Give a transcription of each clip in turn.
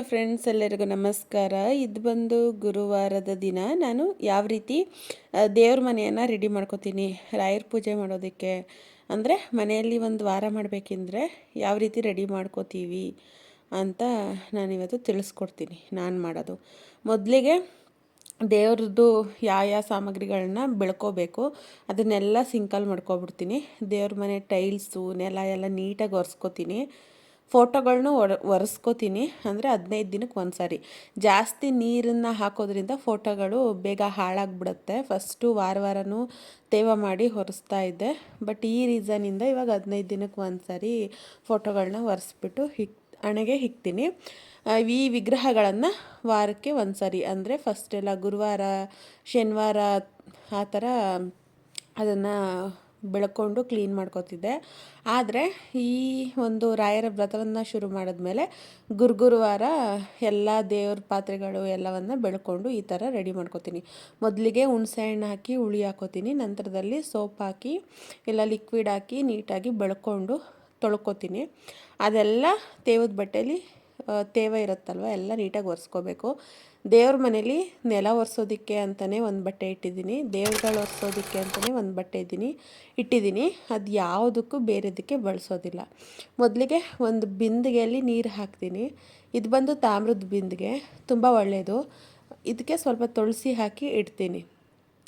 Hello friends, ಎಲ್ಲರಿಗೂ ನಮಸ್ಕಾರ. ಇದು ಬಂದು ಗುರುವಾರದ ದಿನ. ನಾನು ಯಾವ ರೀತಿ ದೇವ್ರ ಮನೆಯನ್ನು ರೆಡಿ ಮಾಡ್ಕೋತೀನಿ, ರಾಯರ ಪೂಜೆ ಮಾಡೋದಕ್ಕೆ? ಅಂದರೆ ಮನೆಯಲ್ಲಿ ಒಂದು ವಾರ ಮಾಡಬೇಕೆಂದ್ರೆ ಯಾವ ರೀತಿ ರೆಡಿ ಮಾಡ್ಕೋತೀವಿ ಅಂತ ನಾನಿವತ್ತು ತಿಳಿಸ್ಕೊಡ್ತೀನಿ, ನಾನು ಮಾಡೋದು. ಮೊದಲಿಗೆ ದೇವ್ರದ್ದು ಯಾವ ಯಾವ ಸಾಮಗ್ರಿಗಳನ್ನ ಬೆಳ್ಕೋಬೇಕು, ಅದನ್ನೆಲ್ಲ ಸಿಂಕಲ್ ಮಾಡ್ಕೊಬಿಡ್ತೀನಿ. ದೇವ್ರ ಮನೆ ಟೈಲ್ಸು ನೆಲ ಎಲ್ಲ ನೀಟಾಗಿ ಒರೆಸ್ಕೋತೀನಿ. ಫೋಟೋಗಳ್ನು ಒಡ, ಒರೆಸ್ಕೋತೀನಿ. ಅಂದರೆ ಹದಿನೈದು ದಿನಕ್ಕೆ ಒಂದು ಸಾರಿ ಜಾಸ್ತಿ ನೀರನ್ನು ಹಾಕೋದ್ರಿಂದ ಫೋಟೋಗಳು ಬೇಗ ಹಾಳಾಗ್ಬಿಡುತ್ತೆ. ಫಸ್ಟು ವಾರ ವಾರನೂ ತೇವ ಮಾಡಿ ಒರೆಸ್ತಾ ಇದ್ದೆ. ಬಟ್ ಈ ರೀಸನಿಂದ ಇವಾಗ ಹದಿನೈದು ದಿನಕ್ಕೆ ಒಂದು ಸಾರಿ ಫೋಟೋಗಳನ್ನ ಒರೆಸ್ಬಿಟ್ಟು ಹಿಕ್, ಹಣೆಗೆ ಹಿಕ್ತೀನಿ. ಈ ವಿಗ್ರಹಗಳನ್ನು ವಾರಕ್ಕೆ ಒಂದು ಸಾರಿ ಅಂದರೆ ಫಸ್ಟೆಲ್ಲ ಗುರುವಾರ, ಶನಿವಾರ ಆ ಥರ ಅದನ್ನು ಬೆಳ್ಕೊಂಡು ಕ್ಲೀನ್ ಮಾಡ್ಕೋತಿದ್ದೆ. ಆದರೆ ಈ ಒಂದು ರಾಯರ ವ್ರತವನ್ನು ಶುರು ಮಾಡಿದ್ಮೇಲೆ ಗುರುಗುರುವಾರ ಎಲ್ಲ ದೇವ್ರ ಪಾತ್ರೆಗಳು ಎಲ್ಲವನ್ನು ಬೆಳ್ಕೊಂಡು ಈ ಥರ ರೆಡಿ ಮಾಡ್ಕೋತೀನಿ. ಮೊದಲಿಗೆ ಹುಣಸೆ ಹಣ್ಣು ಹಾಕಿ ಹುಳಿ ಹಾಕೋತೀನಿ, ನಂತರದಲ್ಲಿ ಸೋಪ್ ಹಾಕಿ ಎಲ್ಲ ಲಿಕ್ವಿಡ್ ಹಾಕಿ ನೀಟಾಗಿ ಬೆಳ್ಕೊಂಡು ತೊಳ್ಕೊತೀನಿ. ಅದೆಲ್ಲ ತೇವದ ಬಟ್ಟೆಯಲ್ಲಿ ತೇವ ಇರುತ್ತಲ್ವ, ಎಲ್ಲ ನೀಟಾಗಿ ಒರೆಸ್ಕೋಬೇಕು. ದೇವ್ರ ಮನೇಲಿ ನೆಲ ಒರೆಸೋದಕ್ಕೆ ಅಂತಲೇ ಒಂದು ಬಟ್ಟೆ ಇಟ್ಟಿದ್ದೀನಿ. ದೇವ್ರುಗಳು ಒರೆಸೋದಕ್ಕೆ ಅಂತಲೇ ಒಂದು ಬಟ್ಟೆ ಇದ್ದೀನಿ. ಇಟ್ಟಿದ್ದೀನಿ. ಅದು ಯಾವುದಕ್ಕೂ ಬೇರೆದಕ್ಕೆ ಬಳಸೋದಿಲ್ಲ. ಮೊದಲಿಗೆ ಒಂದು ಬಿಂದಿಗೆಯಲ್ಲಿ ನೀರು ಹಾಕ್ತೀನಿ. ಇದು ಬಂದು ತಾಮ್ರದ ಬಿಂದಿಗೆ, ತುಂಬ ಒಳ್ಳೆಯದು ಇದಕ್ಕೆ ಸ್ವಲ್ಪ ತುಳಸಿ ಹಾಕಿ ಇಡ್ತೀನಿ.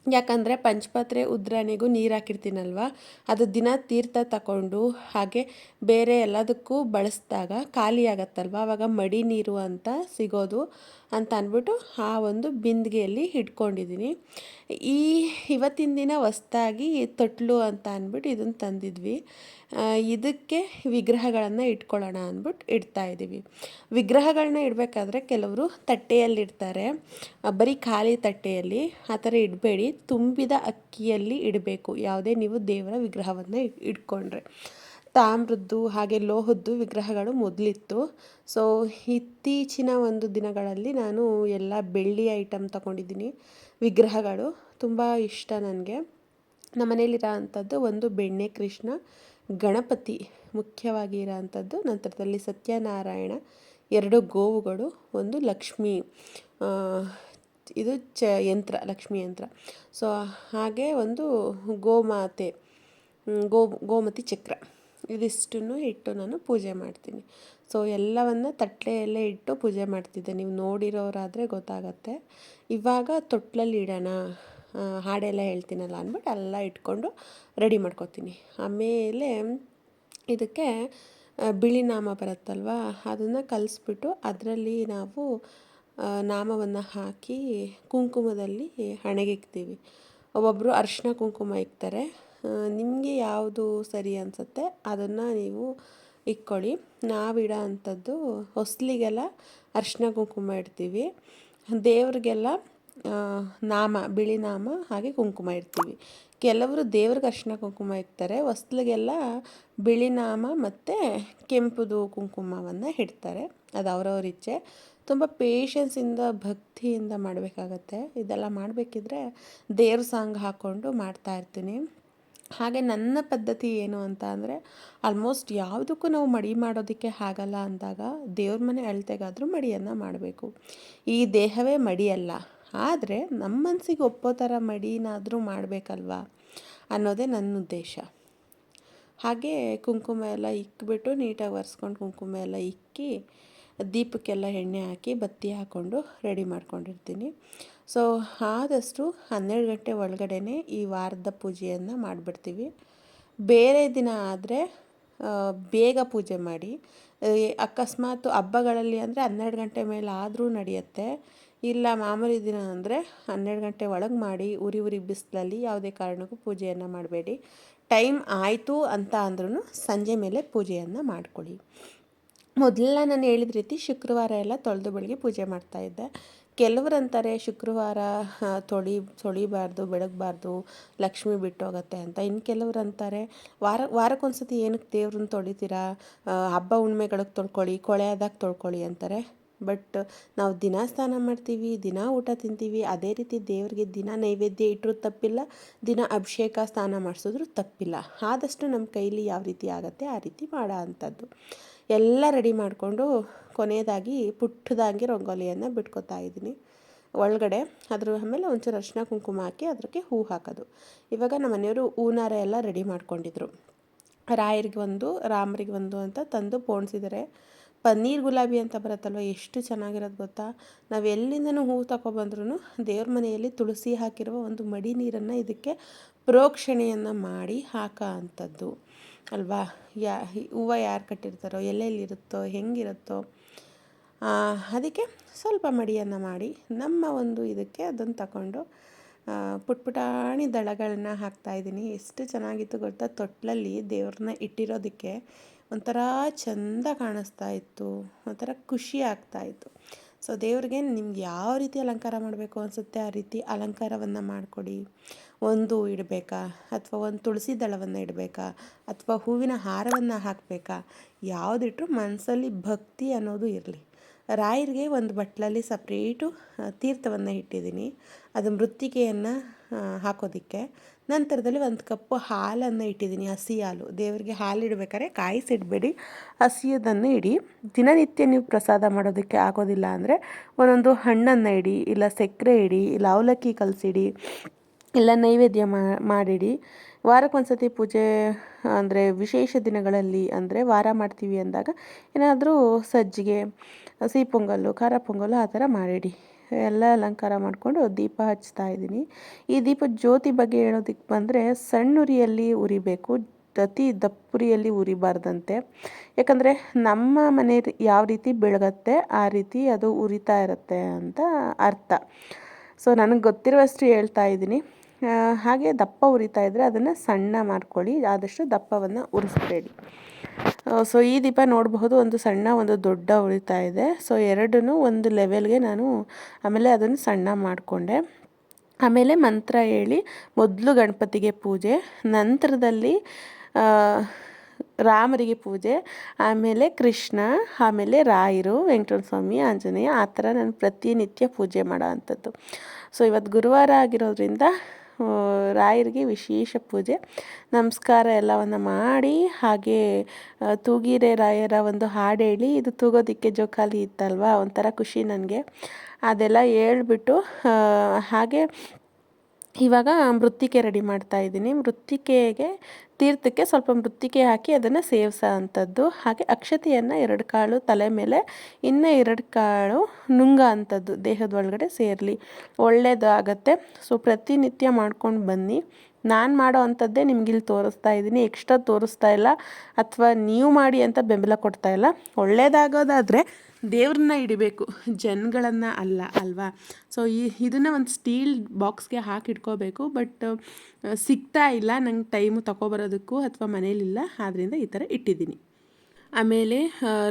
ಯಾಕಂದರೆ ಪಂಚಪಾತ್ರೆ ಉದ್ರಾಣಿಗೂ ನೀರು ಹಾಕಿರ್ತೀನಲ್ವ? ಅದು ದಿನ ತೀರ್ಥ ತಗೊಂಡು ಹಾಗೆ ಬೇರೆ ಎಲ್ಲದಕ್ಕೂ ಬಳಸಿದಾಗ ಖಾಲಿ ಆಗತ್ತಲ್ವ? ಆವಾಗ ಮಡಿ ನೀರು ಅಂತ ಸಿಗೋದು. ಅಂತ ಅಂದ್ಬಿಟ್ಟು ಆ ಒಂದು ಬಿಂದಿಗೆಯಲ್ಲಿ ಇಟ್ಕೊಂಡಿದ್ದೀನಿ. ಈ ಇವತ್ತಿನ ದಿನ ಹೊಸ್ದಾಗಿ ತೊಟ್ಲು ಅಂತ ಅಂದ್ಬಿಟ್ಟು ಇದನ್ನು ತಂದಿದ್ವಿ. ಇದಕ್ಕೆ ವಿಗ್ರಹಗಳನ್ನು ಇಟ್ಕೊಳ್ಳೋಣ ಅಂದ್ಬಿಟ್ಟು ಇಡ್ತಾ ಇದ್ದೀವಿ. ವಿಗ್ರಹಗಳನ್ನ ಇಡಬೇಕಾದ್ರೆ ಕೆಲವರು ತಟ್ಟೆಯಲ್ಲಿ ಆ, ಬರೀ ಖಾಲಿ ತಟ್ಟೆಯಲ್ಲಿ ಆ ಥರ ಇಡಬೇಡಿ. ತುಂಬಿದ ಅಕ್ಕಿಯಲ್ಲಿ ಇಡಬೇಕು. ಯಾವುದೇ ನೀವು ದೇವರ ವಿಗ್ರಹವನ್ನು ಇಟ್ಕೊಂಡ್ರೆ. ತಾಮ್ರದ್ದು ಹಾಗೆ ಲೋಹದ್ದು ವಿಗ್ರಹಗಳು ಮೊದಲಿತ್ತು. ಸೊ ಇತ್ತೀಚಿನ ಒಂದು ದಿನಗಳಲ್ಲಿ ನಾನು ಎಲ್ಲ ಬೆಳ್ಳಿ ಐಟಮ್ ತಗೊಂಡಿದ್ದೀನಿ. ವಿಗ್ರಹಗಳು ತುಂಬ ಇಷ್ಟ ನನಗೆ. ನಮ್ಮ ಮನೆಯಲ್ಲಿರೋ ಅಂಥದ್ದು ಒಂದು ಬೆಣ್ಣೆ ಕೃಷ್ಣ, ಗಣಪತಿ ಮುಖ್ಯವಾಗಿ ಇರೋ ಅಂಥದ್ದು ನಂತರದಲ್ಲಿ ಸತ್ಯನಾರಾಯಣ, ಎರಡು ಗೋವುಗಳು, ಒಂದು ಲಕ್ಷ್ಮಿ ಇದು ಚ, ಯಂತ್ರ, ಲಕ್ಷ್ಮಿ ಯಂತ್ರ. ಸೊ ಹಾಗೆ ಒಂದು ಗೋಮಾತೆ ಗೋ, ಗೋಮತಿ ಚಕ್ರ. ಇದಿಷ್ಟನ್ನು ಇಟ್ಟು ನಾನು ಪೂಜೆ ಮಾಡ್ತೀನಿ. ಸೊ ಎಲ್ಲವನ್ನು ತಟ್ಟೆಯಲ್ಲೇ ಇಟ್ಟು ಪೂಜೆ ಮಾಡ್ತಿದ್ದೆ. ನೀವು ನೋಡಿರೋರಾದರೆ ಗೊತ್ತಾಗತ್ತೆ. ಇವಾಗ ತೊಟ್ಲಲ್ಲಿ ಇಡೋಣ ಹಾಡೆಲ್ಲ ಹೇಳ್ತೀನಲ್ಲ ಅಂದ್ಬಿಟ್ಟು ಎಲ್ಲ ಇಟ್ಕೊಂಡು ರೆಡಿ ಮಾಡ್ಕೊತೀನಿ. ಆಮೇಲೆ ಇದಕ್ಕೆ ಬಿಳಿ ನಾಮ ಬರುತ್ತಲ್ವ, ಅದನ್ನು ಕಲಿಸ್ಬಿಟ್ಟು ಅದರಲ್ಲಿ ನಾವು ನಾಮವನ್ನು ಹಾಕಿ ಕುಂಕುಮದಲ್ಲಿ ಹಣೆಗಿಕ್ತೀವಿ. ಒಬ್ಬೊಬ್ಬರು ಅರಿಶಿನ ಕುಂಕುಮ ಇಕ್ತಾರೆ. ನಿಮಗೆ ಯಾವುದು ಸರಿ ಅನಿಸುತ್ತೆ? ಅದನ್ನು ನೀವು ಇಕ್ಕೊಳ್ಳಿ ನಾವಿಡೋ ಅಂಥದ್ದು ಹೊಸ್ಲಿಗೆಲ್ಲ ಅರಿಶಿನ ಕುಂಕುಮ ಇಡ್ತೀವಿ. ದೇವ್ರಿಗೆಲ್ಲ ನಾಮ, ಬಿಳಿ ನಾಮ ಹಾಗೆ ಕುಂಕುಮ ಇಡ್ತೀವಿ. ಕೆಲವರು ದೇವ್ರಿಗೆ ಅರಿಶಿನ ಕುಂಕುಮ ಇಡ್ತಾರೆ. ಹೊಸ್ಲಿಗೆಲ್ಲ ಬಿಳಿ ನಾಮ ಮತ್ತು ಕೆಂಪುದು ಕುಂಕುಮವನ್ನು ಇಡ್ತಾರೆ. ಅದು ಅವರವ್ರ ಇಚ್ಛೆ. ತುಂಬ ಪೇಷನ್ಸಿಂದ ಭಕ್ತಿಯಿಂದ ಮಾಡಬೇಕಾಗತ್ತೆ. ಇದೆಲ್ಲ ಮಾಡಬೇಕಿದ್ರೆ ದೇವ್ರ ಸಾಂಗ್ ಹಾಕ್ಕೊಂಡು ಮಾಡ್ತಾ ಇರ್ತೀನಿ. ಹಾಗೆ ನನ್ನ ಪದ್ಧತಿ ಏನು ಅಂತ ಅಂದರೆ ಆಲ್ಮೋಸ್ಟ್ ಯಾವುದಕ್ಕೂ ನಾವು ಮಡಿ ಮಾಡೋದಕ್ಕೆ ಆಗಲ್ಲ ಅಂದಾಗ, ದೇವ್ರ ಮನೆ ಅಳತೆಗಾದರೂ ಮಡಿಯನ್ನು ಮಾಡಬೇಕು. ಈ ದೇಹವೇ ಮಡಿಯಲ್ಲ ಆದರೆ ನಮ್ಮ ಮನಸ್ಸಿಗೆ ಒಪ್ಪೋ ಥರ ಮಡಿನಾದರೂ ಮಾಡಬೇಕಲ್ವಾ ಅನ್ನೋದೇ ನನ್ನ ಉದ್ದೇಶ. ಹಾಗೆ ಕುಂಕುಮ ಎಲ್ಲ ಇಕ್ಬಿಟ್ಟು ನೀಟಾಗಿ ಒರೆಸ್ಕೊಂಡು ಕುಂಕುಮ ಎಲ್ಲ ಇಕ್ಕಿ, ದೀಪಕ್ಕೆಲ್ಲ ಎಣ್ಣೆ ಹಾಕಿ, ಬತ್ತಿ ಹಾಕ್ಕೊಂಡು ರೆಡಿ ಮಾಡ್ಕೊಂಡಿರ್ತೀನಿ. ಸೊ ಆದಷ್ಟು ಹನ್ನೆರಡು ಗಂಟೆ ಒಳಗಡೆನೆ ಈ ವಾರದ ಪೂಜೆಯನ್ನು ಮಾಡಿಬಿಡ್ತೀವಿ. ಬೇರೆ ದಿನ ಆದರೆ ಬೇಗ ಪೂಜೆ ಮಾಡಿ. ಅಕಸ್ಮಾತ್ ಹಬ್ಬಗಳಲ್ಲಿ ಅಂದರೆ ಹನ್ನೆರಡು ಗಂಟೆ ಮೇಲೆ ಆದರೂ ನಡೆಯುತ್ತೆ. ಇಲ್ಲ ಮಾಮೂಲಿ ದಿನ ಅಂದರೆ ಹನ್ನೆರಡು ಗಂಟೆ ಒಳಗೆ ಮಾಡಿ ಉರಿ ಉರಿ ಬಿಸಿಲಲ್ಲಿ ಯಾವುದೇ ಕಾರಣಕ್ಕೂ ಪೂಜೆಯನ್ನು ಮಾಡಬೇಡಿ. ಟೈಮ್ ಆಯಿತು ಅಂತ ಅಂದ್ರೂ ಸಂಜೆ ಮೇಲೆ ಪೂಜೆಯನ್ನು ಮಾಡ್ಕೊಳ್ಳಿ. ಮೊದಲೆಲ್ಲ ನಾನು ಹೇಳಿದ ರೀತಿ ಶುಕ್ರವಾರ ಎಲ್ಲ ತೊಳೆದು ಬೆಳಗ್ಗೆ ಪೂಜೆ ಮಾಡ್ತಾಯಿದ್ದೆ ಕೆಲವರು ಅಂತಾರೆ ಶುಕ್ರವಾರ ತೊಳಿ, ತೊಳಿಬಾರ್ದು, ಬೆಳಗಬಾರ್ದು, ಲಕ್ಷ್ಮಿ ಬಿಟ್ಟೋಗತ್ತೆ ಅಂತ. ಇನ್ನು ಕೆಲವರು ಅಂತಾರೆ ವಾರ, ವಾರಕ್ಕೊಂದ್ಸತಿ ಏನಕ್ಕೆ ದೇವ್ರನ್ನ ತೊಳಿತೀರಾ? ಹಬ್ಬ ಹುಣ್ಮೆಗಳಿಗೆ ತೊಳ್ಕೊಳ್ಳಿ, ಕೊಳೆ ಆದಾಗ ತೊಳ್ಕೊಳ್ಳಿ ಅಂತಾರೆ. ಬಟ್ ನಾವು ದಿನ ಸ್ನಾನ ಮಾಡ್ತೀವಿ, ದಿನ ಊಟ ತಿಂತೀವಿ, ಅದೇ ರೀತಿ ದೇವರಿಗೆ ದಿನ ನೈವೇದ್ಯ ಇಟ್ಟರೂ ತಪ್ಪಿಲ್ಲ, ದಿನ ಅಭಿಷೇಕ, ಸ್ನಾನ ಮಾಡಿಸಿದ್ರು ತಪ್ಪಿಲ್ಲ. ಆದಷ್ಟು ನಮ್ಮ ಕೈಲಿ ಯಾವ ರೀತಿ ಆಗುತ್ತೆ ಆ ರೀತಿ ಮಾಡೋ ಅಂಥದ್ದು. ಎಲ್ಲ ರೆಡಿ ಮಾಡಿಕೊಂಡು ಕೊನೆಯದಾಗಿ ಪುಟ್ಟದಾಗಿ ರಂಗೋಲಿಯನ್ನು ಬಿಟ್ಕೊತಾ ಇದ್ದೀನಿ. ಒಳಗಡೆ ಅದ್ರ ಆಮೇಲೆ ಒಂಚೂರು ಅರಿಶಿನ ಕುಂಕುಮ ಹಾಕಿ ಅದಕ್ಕೆ ಹೂ ಹಾಕೋದು. ಇವಾಗ ನಮ್ಮ ಮನೆಯವರು ಹೂನಾರ ಎಲ್ಲ ರೆಡಿ ಮಾಡ್ಕೊಂಡಿದ್ರು. ರಾಯರಿಗೆ ಒಂದು, ರಾಮರಿಗೆ ಒಂದು ಅಂತ ತಂದು ಪೋಣಿಸಿದ್ದಾರೆ. ಪನ್ನೀರ್ ಗುಲಾಬಿ ಅಂತ ಬರುತ್ತಲ್ವ, ಎಷ್ಟು ಚೆನ್ನಾಗಿರೋದು ಗೊತ್ತಾ? ನಾವು ಎಲ್ಲಿಂದನೂ ಹೂವು ತಗೊಬಂದ್ರೂ ದೇವ್ರ ಮನೆಯಲ್ಲಿ ತುಳಸಿ ಹಾಕಿರುವ ಒಂದು ಮಡಿ ನೀರನ್ನು ಇದಕ್ಕೆ ಪ್ರೋಕ್ಷಣೆಯನ್ನು ಮಾಡಿ ಹಾಕೋ ಅಂಥದ್ದು ಅಲ್ವಾ? ಯಾ ಹೂವು ಯಾರು ಕಟ್ಟಿರ್ತಾರೋ, ಎಲ್ಲೆಲ್ಲಿರುತ್ತೋ, ಹೆಂಗಿರುತ್ತೋ ಅದಕ್ಕೆ ಸ್ವಲ್ಪ ಮಡಿಯನ್ನು ಮಾಡಿ, ನಮ್ಮ ಒಂದು ಇದಕ್ಕೆ ಅದನ್ನು ತಗೊಂಡು ಪುಟ್ ಪುಟಾಣಿ ದಳಗಳನ್ನ ಹಾಕ್ತಾಯಿದ್ದೀನಿ ಎಷ್ಟು ಚೆನ್ನಾಗಿತ್ತು ಗೊತ್ತಾ? ತೊಟ್ಲಲ್ಲಿ ದೇವ್ರನ್ನ ಇಟ್ಟಿರೋದಕ್ಕೆ ಒಂಥರ ಚಂದ ಕಾಣಿಸ್ತಾ ಇತ್ತು, ಒಂಥರ ಖುಷಿ ಆಗ್ತಾಯಿತ್ತು ಸೊ ದೇವ್ರಿಗೆ ನಿಮ್ಗೆ ಯಾವ ರೀತಿ ಅಲಂಕಾರ ಮಾಡಬೇಕು ಅನಿಸುತ್ತೆ ಆ ರೀತಿ ಅಲಂಕಾರವನ್ನು ಮಾಡಿಕೊಡಿ. ಒಂದು ಇಡಬೇಕಾ? ಅಥವಾ ಒಂದು ತುಳಸಿ ದಳವನ್ನು ಇಡಬೇಕಾ? ಅಥವಾ ಹೂವಿನ ಹಾರವನ್ನು ಹಾಕಬೇಕಾ? ಯಾವುದಿಟ್ಟರು ಮನಸ್ಸಲ್ಲಿ ಭಕ್ತಿ ಅನ್ನೋದು ಇರಲಿ. ರಾಯರಿಗೆ ಒಂದು ಬಟ್ಲಲ್ಲಿ ಸಪ್ರೇಟು ತೀರ್ಥವನ್ನು ಇಟ್ಟಿದ್ದೀನಿ. ಅದು ಮೃತ್ತಿಕೆಯನ್ನು ಹಾಕೋದಕ್ಕೆ. ನಂತರದಲ್ಲಿ ಒಂದು ಕಪ್ಪು ಹಾಲನ್ನು ಇಟ್ಟಿದ್ದೀನಿ, ಹಸಿ ಹಾಲು. ದೇವರಿಗೆ ಹಾಲು ಇಡಬೇಕಾದ್ರೆ ಕಾಯಿಸಿಡಬೇಡಿ ಹಸಿಯೋದನ್ನು ಇಡಿ. ದಿನನಿತ್ಯ ನೀವು ಪ್ರಸಾದ ಮಾಡೋದಕ್ಕೆ ಆಗೋದಿಲ್ಲ ಅಂದರೆ ಒಂದೊಂದು ಹಣ್ಣನ್ನು ಇಡಿ, ಇಲ್ಲ ಸಕ್ಕರೆ ಇಡಿ, ಇಲ್ಲ ಅವಲಕ್ಕಿ ಕಲಸಿಡಿ, ಇಲ್ಲ ನೈವೇದ್ಯ ಮಾಡಿಡಿ. ವಾರಕ್ಕೆ ವಾರಕ್ಕೊಂದ್ಸತಿ ಪೂಜೆ, ಅಂದರೆ ವಿಶೇಷ ದಿನಗಳಲ್ಲಿ ಅಂದರೆ ವಾರ ಮಾಡ್ತೀವಿ ಅಂದಾಗ ಏನಾದರೂ ಸಜ್ಜಿಗೆ ಸಿಹಿ ಪೊಂಗಲ್ಲು ಖಾರ ಪೊಂಗಲ್ಲು ಆ ಥರ ಮಾಡಿಡಿ. ಎಲ್ಲ ಅಲಂಕಾರ ಮಾಡಿಕೊಂಡು ದೀಪ ಹಚ್ತಾ ಇದ್ದೀನಿ. ಈ ದೀಪದ ಜ್ಯೋತಿ ಬಗ್ಗೆ ಹೇಳೋದಕ್ಕೆ ಬಂದರೆ ಸಣ್ಣುರಿಯಲ್ಲಿ ಉರಿಬೇಕು, ಅತಿ ದಪ್ಪುರಿಯಲ್ಲಿ ಉರಿಬಾರ್ದಂತೆ. ಯಾಕಂದರೆ ನಮ್ಮ ಮನೆ ಯಾವ ರೀತಿ ಬೆಳಗತ್ತೆ, ಆ ರೀತಿ ಅದು ಉರಿತಾ ಇರುತ್ತೆ ಅಂತ ಅರ್ಥ. ಸೊ, ನನಗೆ ಗೊತ್ತಿರುವಷ್ಟು ಹೇಳ್ತಾ ಇದ್ದೀನಿ. ಹಾಗೆ ದಪ್ಪ ಉರಿತಾ ಇದ್ದರೆ ಅದನ್ನು ಸಣ್ಣ ಮಾಡ್ಕೊಳ್ಳಿ, ಆದಷ್ಟು ದಪ್ಪವನ್ನು ಉರಿಸ್ಬೇಡಿ. ಸೊ ಈ ದೀಪ ನೋಡಬಹುದು, ಒಂದು ಸಣ್ಣ ಒಂದು ದೊಡ್ಡ ಉಳಿತಾ ಇದೆ. ಸೊ ಎರಡೂ ಒಂದು ಲೆವೆಲ್ಗೆ ನಾನು ಆಮೇಲೆ ಅದನ್ನು ಸಣ್ಣ ಮಾಡಿಕೊಂಡೆ. ಆಮೇಲೆ ಮಂತ್ರ ಹೇಳಿ, ಮೊದಲು ಗಣಪತಿಗೆ ಪೂಜೆ, ನಂತರದಲ್ಲಿ ರಾಮರಿಗೆ ಪೂಜೆ, ಆಮೇಲೆ ಕೃಷ್ಣ, ಆಮೇಲೆ ರಾಯರು ವೆಂಕಟರಮಣ ಸ್ವಾಮಿ ಆಂಜನೇಯ, ಆ ಥರ ನಾನು ಪ್ರತಿನಿತ್ಯ ಪೂಜೆ ಮಾಡೋ ಅಂಥದ್ದು. ಸೊ ಇವತ್ತು ಗುರುವಾರ ಆಗಿರೋದ್ರಿಂದ ರಾಯರಿಗೆ ವಿಶೇಷ ಪೂಜೆ, ನಮಸ್ಕಾರ ಎಲ್ಲವನ್ನು ಮಾಡಿ, ಹಾಗೆ ತೂಗಿರೆ ರಾಯರ ಒಂದು ಹಾಡು ಹೇಳಿ, ಇದು ತೂಗೋದಿಕ್ಕೆ ಜೋಕಾಲಿ ಇತ್ತಲ್ವ, ಒಂಥರ ಖುಷಿ ನನಗೆ. ಅದೆಲ್ಲ ಹೇಳ್ಬಿಟ್ಟು ಹಾಗೆ ಇವಾಗ ಮೃತ್ತಿಕೆ ರೆಡಿ ಮಾಡ್ತಾ ಇದ್ದೀನಿ. ಮೃತ್ತಿಕೆಗೆ ತೀರ್ಥಕ್ಕೆ ಸ್ವಲ್ಪ ಮೃತ್ತಿಕೆ ಹಾಕಿ ಅದನ್ನು ಸೇವಿಸೋ ಅಂಥದ್ದು ಹಾಗೆ ಅಕ್ಷತೆಯನ್ನು ಎರಡು ಕಾಳು ತಲೆ ಮೇಲೆ, ಇನ್ನೂ ಎರಡು ಕಾಳು ನುಂಗ ಅಂಥದ್ದು ದೇಹದ ಒಳಗಡೆ ಸೇರಲಿ. ಒಳ್ಳೆಯದಾಗತ್ತೆ ಸೊ ಪ್ರತಿನಿತ್ಯ ಮಾಡ್ಕೊಂಡು ಬನ್ನಿ. ನಾನು ಮಾಡೋ ಅಂಥದ್ದೇ ನಿಮ್ಗೆ ಇಲ್ಲಿ ತೋರಿಸ್ತಾ ಇದ್ದೀನಿ ಎಕ್ಸ್ಟ್ರಾ ತೋರಿಸ್ತಾ ಇಲ್ಲ ಅಥವಾ ನೀವು ಮಾಡಿ ಅಂತ ಬೆಂಬಲ ಕೊಡ್ತಾ ಇಲ್ಲ. ಒಳ್ಳೆಯದಾಗೋದಾದರೆ ದೇವ್ರನ್ನ ಹಿಡಿಬೇಕು, ಜನಗಳನ್ನು ಅಲ್ಲ, ಅಲ್ವಾ? ಸೊ ಈ ಇದನ್ನು ಒಂದು ಸ್ಟೀಲ್ ಬಾಕ್ಸ್ಗೆ ಹಾಕಿ ಇಟ್ಕೋಬೇಕು ಬಟ್ ಸಿಗ್ತಾ ಇಲ್ಲ, ನಂಗೆ ಟೈಮು ತಗೋಬರೋದಕ್ಕೂ ಅಥವಾ ಮನೇಲಿಲ್ಲ ಆದ್ದರಿಂದ ಈ ಥರ ಇಟ್ಟಿದ್ದೀನಿ ಆಮೇಲೆ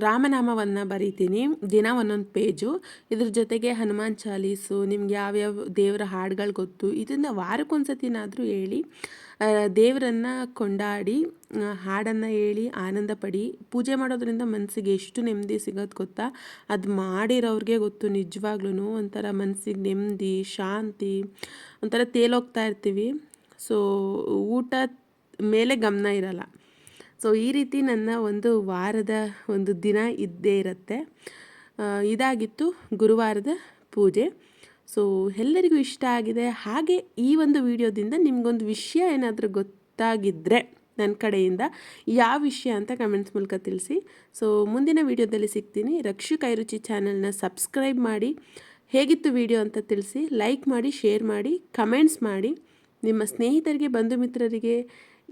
ರಾಮನಾಮವನ್ನು ಬರೀತೀನಿ. ದಿನ ಒಂದೊಂದು ಪೇಜು. ಇದ್ರ ಜೊತೆಗೆ ಹನುಮಾನ್ ಚಾಲೀಸು, ನಿಮ್ಗೆ ಯಾವ್ಯಾವ ದೇವರ ಹಾಡುಗಳು ಗೊತ್ತು, ಇದನ್ನು ವಾರಕ್ಕೊಂದ್ಸತಿನಾದರೂ ಹೇಳಿ ದೇವರನ್ನು ಕೊಂಡಾಡಿ ಹಾಡನ್ನು ಹೇಳಿ ಆನಂದ ಪಡಿ ಪೂಜೆ ಮಾಡೋದ್ರಿಂದ ಮನಸ್ಸಿಗೆ ಎಷ್ಟು ನೆಮ್ಮದಿ ಸಿಗೋದು ಗೊತ್ತಾ? ಅದು ಮಾಡಿರೋರಿಗೆ ಗೊತ್ತು ನಿಜವಾಗ್ಲೂ ಒಂಥರ ಮನಸ್ಸಿಗೆ ನೆಮ್ಮದಿ, ಶಾಂತಿ, ಒಂಥರ ತೇಲೋಗ್ತಾ ಇರ್ತೀವಿ. ಸೊ ಊಟ ಮೇಲೆ ಗಮನ ಇರಲ್ಲ. ಸೊ ಈ ರೀತಿ ನನ್ನ ಒಂದು ವಾರದ ಒಂದು ದಿನ ಇದ್ದೇ ಇರುತ್ತೆ. ಇದಾಗಿತ್ತು ಗುರುವಾರದ ಪೂಜೆ. ಸೊ ಎಲ್ಲರಿಗೂ ಇಷ್ಟ ಆಗಿದೆ. ಹಾಗೆ ಈ ಒಂದು ವಿಡಿಯೋದಿಂದ ನಿಮಗೊಂದು ವಿಷಯ ಏನಾದರೂ ಗೊತ್ತಾಗಿದ್ದರೆ ನನ್ನ ಕಡೆಯಿಂದ ಯಾವ ವಿಷಯ ಅಂತ ಕಮೆಂಟ್ಸ್ ಮೂಲಕ ತಿಳಿಸಿ. ಸೊ ಮುಂದಿನ ವಿಡಿಯೋದಲ್ಲಿ ಸಿಗ್ತೀನಿ. ರಕ್ಷು ಕೈರುಚಿ ಚಾನಲ್ನ ಸಬ್ಸ್ಕ್ರೈಬ್ ಮಾಡಿ. ಹೇಗಿತ್ತು ವಿಡಿಯೋ ಅಂತ ತಿಳಿಸಿ. ಲೈಕ್ ಮಾಡಿ ಶೇರ್ ಮಾಡಿ ಕಮೆಂಟ್ಸ್ ಮಾಡಿ. ನಿಮ್ಮ ಸ್ನೇಹಿತರಿಗೆ, ಬಂಧು ಮಿತ್ರರಿಗೆ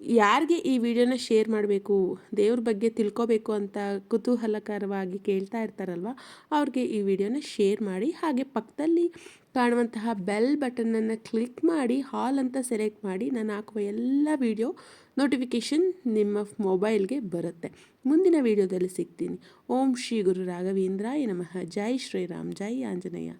ಯಾರಿಗೆ ಈ ವಿಡಿಯೋನ ಶೇರ್ ಮಾಡಬೇಕು, ದೇವ್ರ ಬಗ್ಗೆ ತಿಳ್ಕೊಬೇಕು ಅಂತ ಕುತೂಹಲಕರವಾಗಿ ಕೇಳ್ತಾ ಇರ್ತಾರಲ್ವ, ಅವ್ರಿಗೆ ಈ ವಿಡಿಯೋನ ಶೇರ್ ಮಾಡಿ, ಹಾಗೆ ಪಕ್ಕದಲ್ಲಿ ಕಾಣುವಂತಹ ಬೆಲ್ ಬಟನನ್ನು ಕ್ಲಿಕ್ ಮಾಡಿ, ಹಾಲ್ ಅಂತ ಸೆಲೆಕ್ಟ್ ಮಾಡಿ, ನಾನು ಹಾಕುವ ಎಲ್ಲ ವಿಡಿಯೋ ನೋಟಿಫಿಕೇಷನ್ ನಿಮ್ಮ ಮೊಬೈಲ್ಗೆ ಬರುತ್ತೆ. ಮುಂದಿನ ವಿಡಿಯೋದಲ್ಲಿ ಸಿಗ್ತೀನಿ. ಓಂ ಶ್ರೀ ಗುರು ರಾಘವೇಂದ್ರ ನಮಃ. ಜೈ ಶ್ರೀರಾಮ್. ಜೈ ಆಂಜನೇಯ.